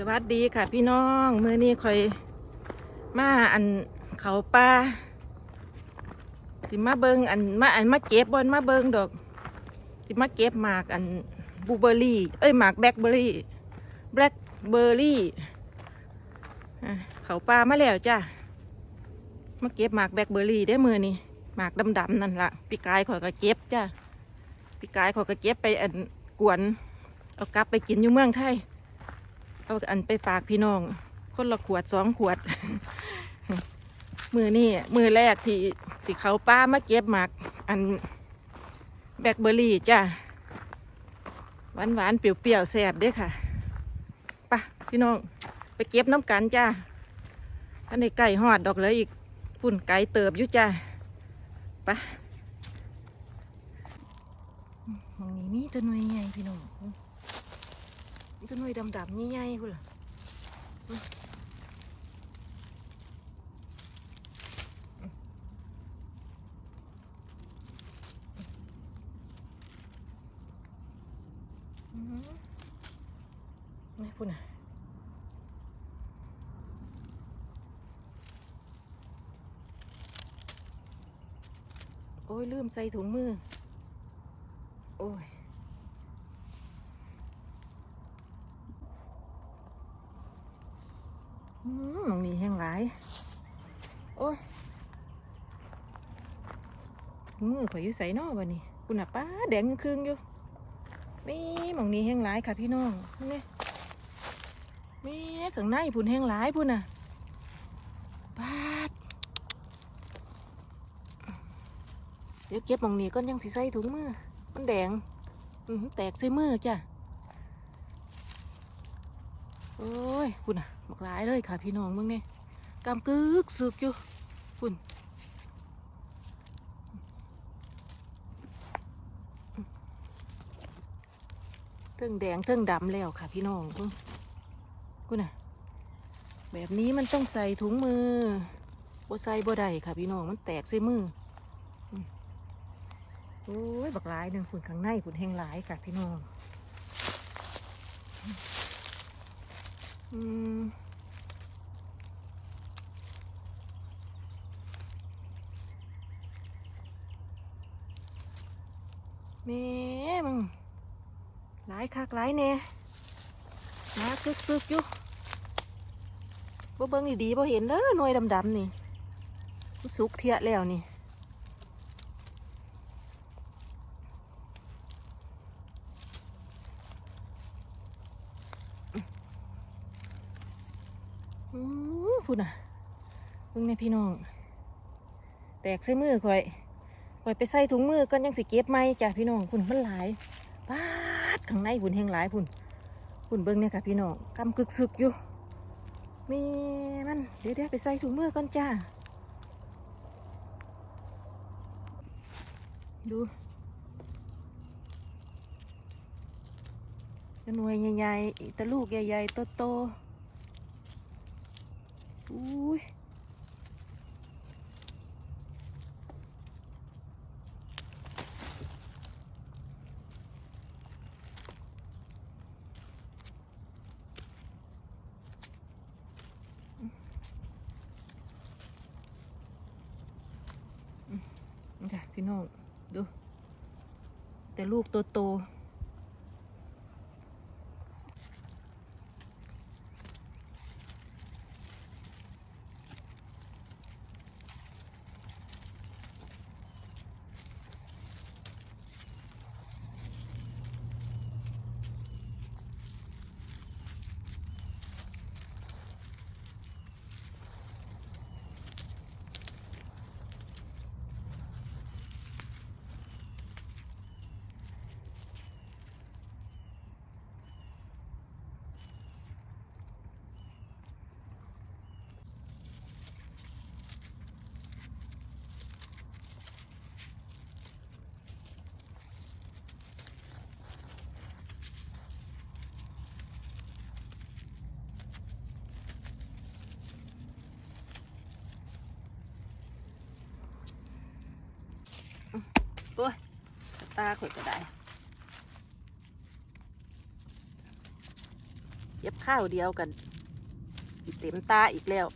สวัสดีค่ะพี่น้องเมื่อนี้คอยมาอันเขาป่าสิมาเบิงอันมาอันมาเก็บบอนมาเบิงดอกสิมาเก็บหมากอันบูเบอร์รี่ เอ้ยหมากแบล็คเบอร์รี่แบล็คเบอร์รี่เขาป่ามาแล้วจ้ะมาเก็บหมากแบล็คเบอร์รี่ได้มือนี้หมากดำๆนั่นละปีกายขอยก็เก็บจ้ะปีกายขอยก็เก็บไปอันกวนเอากลับไปกินอยู่เมืองไทย เอาอันไปฝากพี่น้อง คนละขวดสองขวด มือนี่มือแรกที่สิเขาป้ามาเก็บหมากอันแบล็คเบอร์รี่จ้าหวานหวานๆเปรี้ยวๆแซ่บด้อค่ะปะพี่น้องไปเก็บน้ำกันจ้าอันในไก่หอดดอกเลยอีกปุ่นไก่เติบอยู่จ้าปะมองนี้มีตัวหน่วยใหญ่พี่น้อง นี่ก็หน่วยดำๆนี่ใหญ่พุ่นล่ะอืมนี่พุ่นอะโอ้ยลืมใส่ถุงมือ โอ้ย มหมองนี้แห้งหลาย โอ้ยมือข่อยอยู่ใส่นอวันนี้คุณน่ะป้าแดงครึ่งอยู่มีหมองนี้แห้งหลายค่ะพี่น้องนี่มีข้างในพุ่นแห้งหลายพุ่นน่ะปาดเดี๋ยวเก็บมองนี้ก่อนยังสิใส่ถุงมือ มันแดงอืแตกใส่มือจ้ะโอ้ยคุณอะ บักหลายเลยค่ะพี่น้องมึงเนี่ยกำกึกสึกอยู่คุณเทิงแดงเทิงดำแล้วค่ะพี่น้องเพิ่งคุณอะ แบบนี้มันต้องใส่ถุงมือบ่ใส่บ่ได้ค่ะพี่น้องมันแตกใส่มือโอ้ยบักหลายหนึ่งฝุ่นข้างในฝุ่นแห้งหลายค่ะพี่น้อง อืมแม่มึงหลายคักหลายแน่มาซึกซึกๆอยู่บ่เบิ่งดีๆบ่เห็นเด้อหน่วยดำๆนี่มันสุกเทียแล้วนี่อู้ พูดน่ะเบิ่งในพี่น้อง แตกใส่มือข่อยข่อยไปใส่ถุงมือก่อนยังสิเก็บไหมจ้ะพี่น้องพุ่นมันหลายปาดข้างในพุ่นแห้งหลายพุ่นพุ่นเบิ่งเนี่ยค่ะพี่น้องกำกึกซึกอยู่มีมันเดี๋ยวเดี๋ยวไปใส่ถุงมือก่อนจ้าดูหน่วยใหญ่ๆตะลูกใหญ่ๆโตๆ อุ้ยนี่ค่ะพี่น้องดู แต่ลูกโตโต ข่อยก็ได้เย็บข้าวเดียวกันเต็มตาอีกแล้ว